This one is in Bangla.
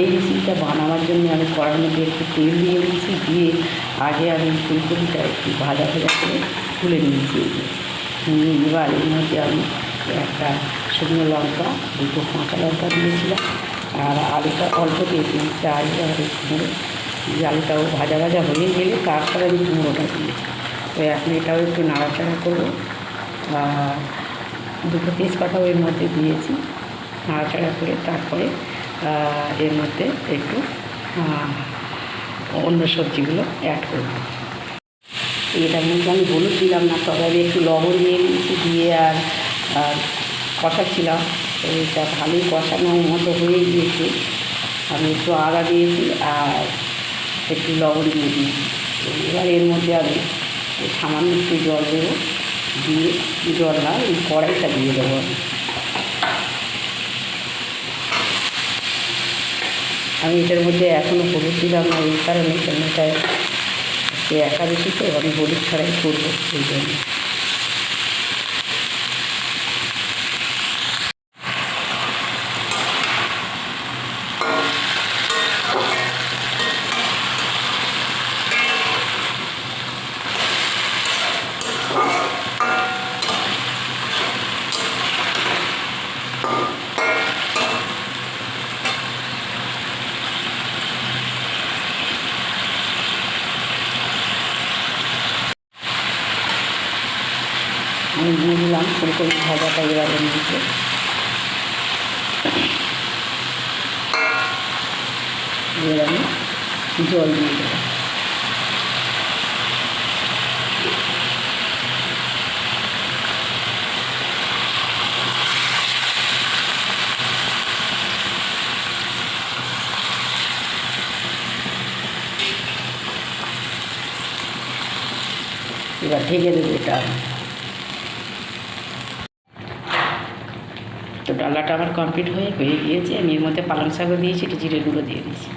এই রেসিপিটা বানাবার জন্য আমি কড়ার মধ্যে একটু তেল দিয়ে দিয়েছি, দিয়ে আগে আমি ফুলকপিটা একটু ভাজা ভাজা করে তুলে নিয়েছি। নিয়ে এবার এর মধ্যে আমি একটা শুকনো লঙ্কা, দুটো কাঁচা লঙ্কা দিয়েছিলাম, আর আলুটা অল্প দিয়ে দিয়েছি আলুটা একটু করে আলুটাও ভাজা ভাজা হয়ে গেলে তারপরে আমি কুমড়োটা দিয়েছি তো এখন এটাও একটু নাড়াচাড়া করব। আর দুটো তেজপাতাও এর মধ্যে দিয়েছি, নাড়াচাড়া করে তারপরে এর মধ্যে একটু অন্য সবজিগুলো অ্যাড করব। এটার মধ্যে আমি হলুদ দিলাম না, তবে আমি একটু লবণ দিয়ে দিয়েছি, দিয়ে আর কষাচ্ছিলাম। এটা ভালোই কষানোর মতো হয়ে গিয়েছে। আমি একটু আদা দিয়েছি আর একটু লবণ দিয়ে দিয়েছি। এবার এর মধ্যে আমি সামান্য একটু জল দেবো, দিয়ে জল না এই কড়াইটা দিয়ে দেবো আমি। আমি এটার মধ্যে এখনও হলুদ দিলাম না, এই কারণে কেন একাদশী তো আমি হলুদ ছাড়াই করব সেই জন্য। আমি দিয়ে দিলাম ফুলকপি ভাজাটা এবারে এবার আমি জল দিয়ে দেবো এবার ঢেকে দেবো এটা তো ডালাটা আমার কমপ্লিট হয়ে হয়ে গিয়েছে, আমি এর মধ্যে পালং শাকও দিয়েছি, একটু জিরে গুঁড়ো দিয়ে দিয়েছি।